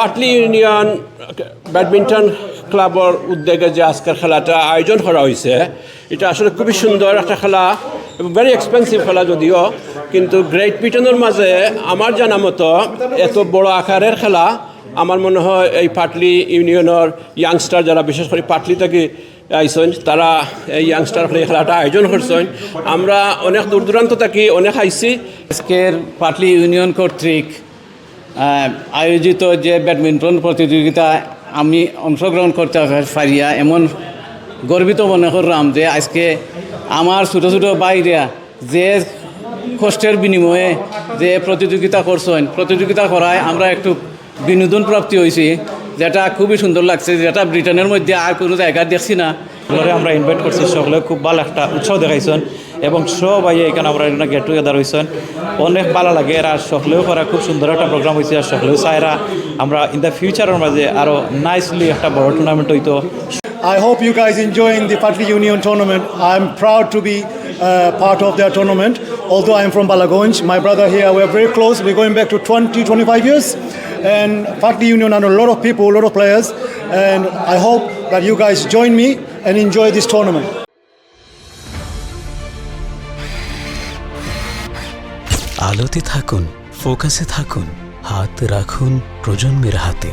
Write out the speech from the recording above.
Patli union, badminton ক্লাবর উদ্যোগে যে আজকের খেলাটা আয়োজন করা হয়েছে, এটা আসলে খুবই সুন্দর একটা খেলা ভেরি এক্সপেন্সিভ খেলা যদিও, কিন্তু গ্রেট পিটনের মাঝে আমার জানা মতো এত বড় আকারের খেলা, আমার মনে হয় এই পাটলি ইউনিয়নের ইয়াংস্টার যারা, বিশেষ করে পাটলি থেকে আইসন, তারা এই ইয়াংস্টার এই খেলাটা আয়োজন করছেন। আমরা অনেক দূর দূরান্ত থাকি অনেক আইসি। আজকের পাটলি ইউনিয়ন কর্তৃক আয়োজিত যে ব্যাডমিন্টন প্রতিযোগিতা আমি অংশগ্রহণ করতে পারিয়া এমন গর্বিত মনে করলাম যে আজকে আমার ছোটো ছোটো বাইরা যে কষ্টের বিনিময়ে যে প্রতিযোগিতা করছেন, প্রতিযোগিতা করায় আমরা একটু বিনোদন প্রাপ্তি হয়েছি। যেটা খুবই সুন্দর লাগছে যেটা ব্রিটেনের মধ্যে আর কোনো জায়গা দেখছি না আমরা ইনভাইট করছি সকলে খুব ভালো একটা উৎসাহ দেখাইছেন এবং সবাই এখানে আমরা এখানে গেট টুগেদার হয়েছেন অনেক ভালো লাগে আর সকলেও করা খুব সুন্দর একটা প্রোগ্রাম হয়েছে আর সকলেও চাইরা আমরা ইন দ্য ফিউচারের মাঝে আরও নাইসলি একটা বড় টুর্নামেন্ট হইতো I hope you guys enjoying the Patli Union tournament. I'm proud to be uh, part of their tournament. Although I'm from Balagonj, my brother here, we're very close. We're going back to 20, 25 years. And Patli Union and a lot of people, a lot of players. And I hope that you guys join me and enjoy this tournament. আলোতে থাকুন ফোকাসে থাকুন হাত রাখুন প্রজন্মের হাতে